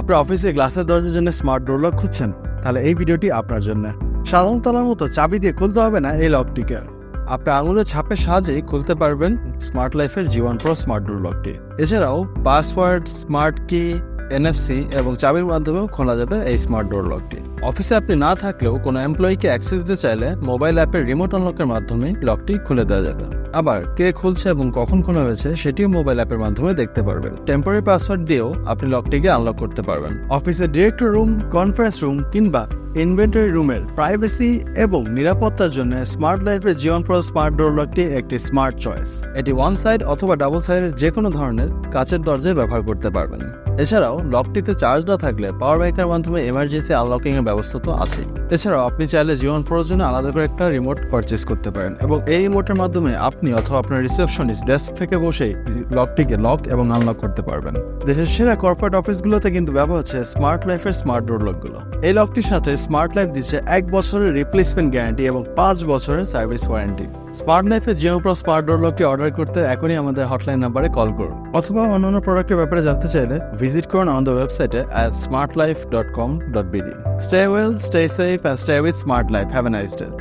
আপনার অফিসে গ্লাসের দরজার জন্য স্মার্ট ডোর লক খুঁজছেন, তাহলে এই ভিডিওটি আপনার জন্য। সাধারণ তালার মতো চাবি দিয়ে খুলতে হবে না এই লকটিকে আপনার আঙুলের ছাপের সাহায্যে খুলতে পারবেন স্মার্ট লাইফের জীবন প্রো স্মার্ট ডোর লকটি এছাড়াও পাসওয়ার্ড স্মার্ট কি এনএফসি এবং চাবির মাধ্যমেও খোলা যাবে এই স্মার্ট ডোর লকটি অফিসে আপনি না থাকলেও কোনো এমপ্লয়িকে অ্যাক্সেস দিতে চাইলে মোবাইল অ্যাপের রিমোট আনলকের মাধ্যমে লকটি খুলে দেওয়া যাবে। আবার কে খুলছে এবং কখন খোলা হয়েছে সেটিও মোবাইল অ্যাপের মাধ্যমে দেখতে পারবেন। টেম্পোরারি পাসওয়ার্ড দিয়েও আপনি লকটিকে আনলক করতে পারবেন। অফিসের ডিরেক্টর রুম কনফারেন্স রুম কিংবা ইনভেন্টরি রুমের প্রাইভেসি এবং নিরাপত্তার জন্য স্মার্ট লাইফের জীবন প্রো স্মার্ট ডোর লকটি একটি স্মার্ট চয়েস এটি ওয়ান সাইড অথবা ডাবল সাইডের যে কোনো ধরনের কাচের দরজায় ব্যবহার করতে পারবেন। এছাড়াও, লকটিতে চার্জ না থাকলে পাওয়ার ব্যাংকের মাধ্যমে এমার্জেন্সি আনলকিং এর ব্যবস্থা তো আছেই। এছাড়াও, আপনি চাইলে জীবন প্রোর জন্য আলাদা করে একটা রিমোট পারচেস করতে পারেন এবং এই রিমোটের মাধ্যমে আপনি অথবা আপনার রিসেপশনিস্ট ডেস্ক থেকে বসেই লকটিকে লক এবং আনলক করতে পারবেন। দেশের সেরা কর্পোরেট অফিসগুলোতে কিন্তু ব্যবহার হচ্ছে স্মার্ট লাইফের স্মার্ট ডোর লকগুলো এই লকটির সাথে স্মার্ট লাইফ দিচ্ছে এক বছরের রিপ্লেসমেন্ট গ্যারান্টি এবং পাঁচ বছরের সার্ভিস ওয়ারেন্টি স্মার্ট লাইফের জিও প্রো স্মার্ট ডোর লকটি অর্ডার করতে এখনই আমাদের হটলাইন নাম্বারে কল করুন। অথবা অন্যান্য প্রোডাক্টের ব্যাপারে জানতে চাইলে visit Korn on the website at smartlife.com.bd. Stay well, stay safe, and stay with Smart Life. Have a nice day.